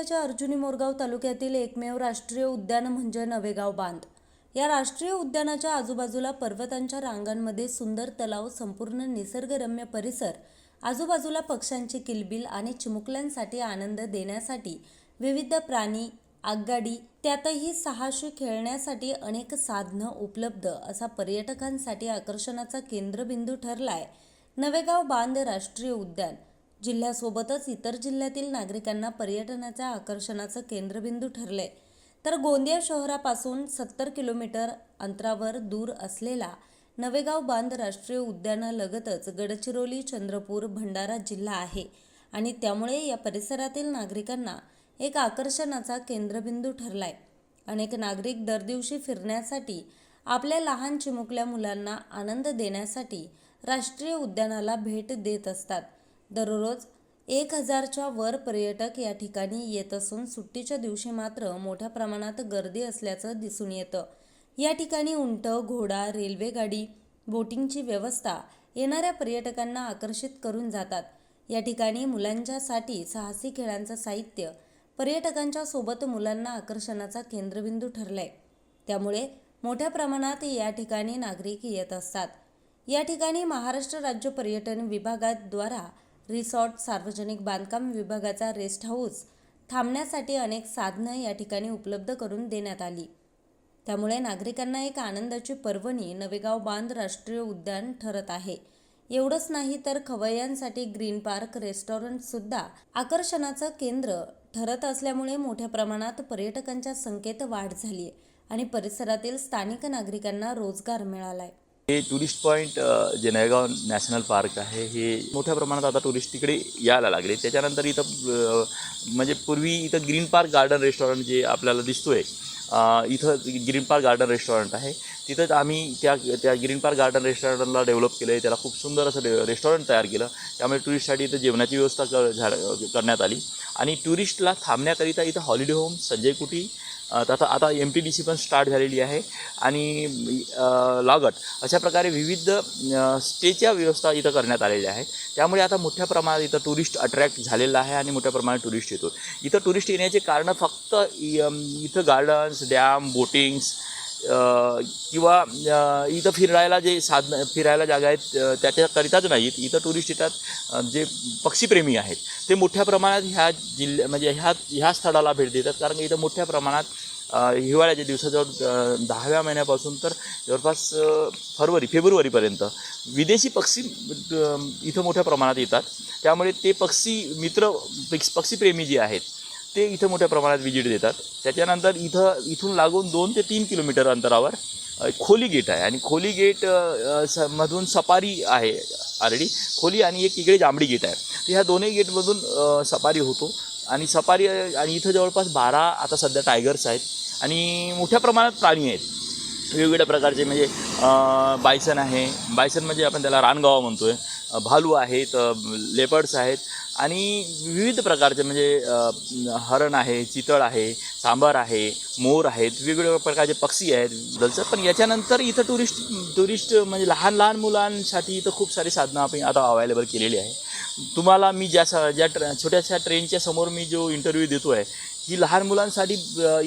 जिल्ह्याच्या अर्जुनी मोरगाव तालुक्यातील एकमेव राष्ट्रीय उद्यान म्हणजे नवेगाव बांध. या राष्ट्रीय उद्यानाच्या आजूबाजूला पर्वतांच्या रांगांमध्ये सुंदर तलाव संपूर्ण निसर्गरम्य परिसर आजूबाजूला पक्ष्यांची किलबिल आणि चिमुकल्यांसाठी आनंद देण्यासाठी विविध प्राणी आगगाडी त्यातही सहाशे खेळण्यासाठी अनेक साधनं उपलब्ध असा पर्यटकांसाठी आकर्षणाचा केंद्रबिंदू ठरलाय. नवेगाव बांध राष्ट्रीय उद्यान. जिल्ह्यासोबतच इतर जिल्ह्यातील नागरिकांना पर्यटनाच्या आकर्षणाचं केंद्रबिंदू ठरले तर गोंदिया शहरापासून सत्तर किलोमीटर अंतरावर दूर असलेला नवेगाव बांध राष्ट्रीय उद्यानालगतच गडचिरोली चंद्रपूर भंडारा जिल्हा आहे आणि त्यामुळे या परिसरातील नागरिकांना एक आकर्षणाचा केंद्रबिंदू ठरलाय. अनेक नागरिक दर दिवशी फिरण्यासाठी आपल्या लहान चिमुकल्या मुलांना आनंद देण्यासाठी राष्ट्रीय उद्यानाला भेट देत असतात. दररोज एक हजारच्या वर पर्यटक या ठिकाणी येत असून सुट्टीच्या दिवशी मात्र मोठ्या प्रमाणात गर्दी असल्याचं दिसून येतं. या ठिकाणी उंट घोडा रेल्वेगाडी बोटिंगची व्यवस्था येणाऱ्या पर्यटकांना आकर्षित करून जातात. या ठिकाणी मुलांच्यासाठी साहसी खेळांचं साहित्य पर्यटकांच्या सोबत मुलांना आकर्षणाचा केंद्रबिंदू ठरलाय. त्यामुळे मोठ्या प्रमाणात या ठिकाणी नागरिक येत असतात. या ठिकाणी महाराष्ट्र राज्य पर्यटन विभागाद्वारा रिसॉर्ट सार्वजनिक बांधकाम विभागाचा रेस्ट हाऊस थांबण्यासाठी अनेक साधनं या ठिकाणी उपलब्ध करून देण्यात आली. त्यामुळे नागरिकांना एक आनंदाची पर्वणी नवेगाव बांध राष्ट्रीय उद्यान ठरत आहे. एवढंच नाही तर खवय्यांसाठी ग्रीन पार्क रेस्टॉरंटसुद्धा आकर्षणाचं केंद्र ठरत असल्यामुळे मोठ्या प्रमाणात पर्यटकांच्या संख्येत वाढ झाली आहे आणि परिसरातील स्थानिक नागरिकांना रोजगार मिळालाय. हे टुरिस्ट पॉईंट जे नयगाव नॅशनल पार्क आहे. हे मोठ्या प्रमाणात आता टुरिस्ट तिकडे यायला लागले. त्याच्यानंतर इथं म्हणजे पूर्वी इथं ग्रीन पार्क गार्डन रेस्टॉरंट जे आपल्याला दिसतोय आहे इथं ग्रीन पार्क गार्डन रेस्टॉरंट आहे. तिथंच आम्ही त्या त्या ग्रीन पार्क गार्डन रेस्टॉरंटला डेव्हलप केलं आहे त्याला खूप सुंदर असं रे रेस्टॉरंट तयार केलं. त्यामुळे टुरिस्टसाठी इथं जेवणाची व्यवस्था कर करण्यात आली. आणि टुरिस्टला थांबण्याकरिता इथं हॉलिडे होम संजय कुटी तथा आता एम टी डी सी पण स्टार्ट झालेली आहे. आणि लागत अशा प्रकारे विविध स्टेच्या व्यवस्था इथं करण्यात आलेल्या आहेत. त्यामुळे आता मोठ्या प्रमाणात इथं टुरिस्ट अट्रॅक्ट झालेला आहे आणि मोठ्या प्रमाणात टुरिस्ट येतो. इथं टुरिस्ट येण्याचे कारणं फक्त इथं गार्डन्स डॅम बोटिंग्स किंवा इथं फिरायला जे साधन फिरायला जागा आहेत त्याच्याकरिताच नाहीत. इथं टुरिस्ट येतात जे पक्षीप्रेमी आहेत. ते मोठ्या प्रमाणात ह्या जिल्ह्या म्हणजे ह्या ह्या स्थळाला भेट देतात. कारण इथं मोठ्या प्रमाणात हिवाळ्याच्या दिवसाजवळ दहाव्या महिन्यापासून तर जवळपास फरवरी फेब्रुवारीपर्यंत विदेशी पक्षी इथं मोठ्या प्रमाणात येतात. त्यामुळे ते पक्षी मित्र पक्षीप्रेमी जे आहेत ते इथं मोठ्या प्रमाणात विजिट देतात. त्याच्यानंतर इथं इथून लागून दोन ते तीन किलोमीटर अंतरावर खोली गेट आहे. आणि खोली गेट स मधून सफारी आहे ऑलरेडी खोली आणि एक इकडे जांभळी गेट आहे. तर ह्या दोन्ही गेटमधून सपारी सफारी होतो. आणि सपारी आणि इथं जवळपास बारा आता सध्या टायगर्स आहेत. आणि मोठ्या प्रमाणात प्राणी आहेत. वेगवेगळ्या प्रकारचे म्हणजे बायसन आहे. बायसन म्हणजे आपण त्याला रानगावा म्हणतो आहे भालू आहेत लेपर्ड्स आहेत. आणि विविध प्रकारचे म्हणजे हरण आहे चितळ आहे सांबार आहे मोर आहेत वेगवेगळ्या प्रकारचे पक्षी आहेत दलचं पण याच्यानंतर इथं टुरिस्ट टुरिस्ट म्हणजे लहान लहान मुलांसाठी इथं खूप सारी साधनं आपण आता अवेलेबल केलेली आहे. तुम्हाला मी ज्या स- ज्या ट्र छोट्याशा ट्रेनच्या समोर मी जो इंटरव्ह्यू देतो आहे की लहान मुलांसाठी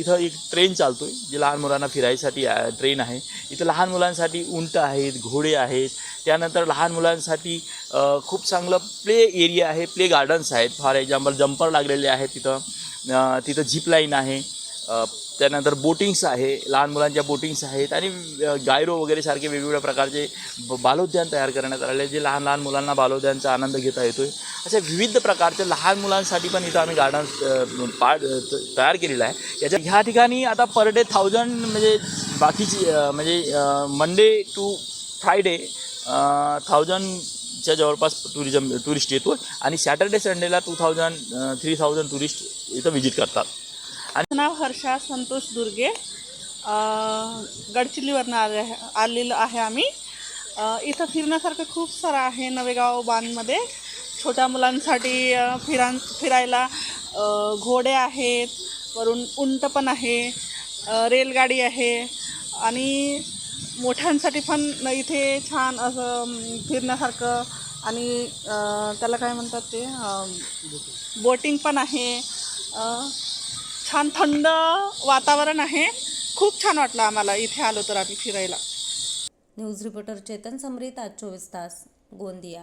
इथं एक ट्रेन चालतो आहे जी लहान मुलांना फिरायसाठी ट्रेन आहे. इथं लहान मुलांसाठी उंट आहेत घोडे आहेत. त्यानंतर लहान मुलांसाठी खूप चांगलं प्ले एरिया आहे प्ले गार्डन्स आहेत. फॉर एक्झाम्पल जम्पर लागलेले आहेत तिथं. तिथं झीप लाईन आहे. त्यानंतर बोटिंग्स आहे लहान मुलांच्या बोटिंग्स आहेत आणि गायरो वगैरे सारखे वेगवेगळ्या प्रकारचे ब- बालोद्यान तयार करण्यात आलेले जे लहान लहान मुलांना बालोद्यानचा आनंद घेता येतो आहे अशा विविध प्रकारचे लहान मुलांसाठी पण इथं आम्ही गार्डन पार्ट तयार केलेला आहे. याच्या ह्या ठिकाणी आता पर डे थाउजंड म्हणजे बाकीची म्हणजे मंडे टू फ्रायडे थाउजंडच्या जवळपास टुरिझम टुरिस्ट येतो आणि सॅटर्डे संडेला two thousand three thousand tourist इथं व्हिजिट करतात. आणि नाव हर्षा संतोष दुर्गे. गडचिल्लीवरनं आले आलेलो आहे आम्ही. इथं फिरण्यासारखं खूप सारं आहे नवेगाव बांधमध्ये. छोट्या मुलांसाठी फिरां फिरायला घोडे आहेत वरून उंट पण आहे रेलगाडी आहे आणि मोठ्यांसाठी पण इथे छान असं फिरण्यासारखं आणि त्याला काय म्हणतात ते बोटिंग पण आहे. छान थंड वातावरण आहे. खूप छान वाटलं आम्हाला इथे आलो तर आम्ही फिरायला. न्यूज रिपोर्टर चेतन समरीत आज चोवीस तास गोंदिया.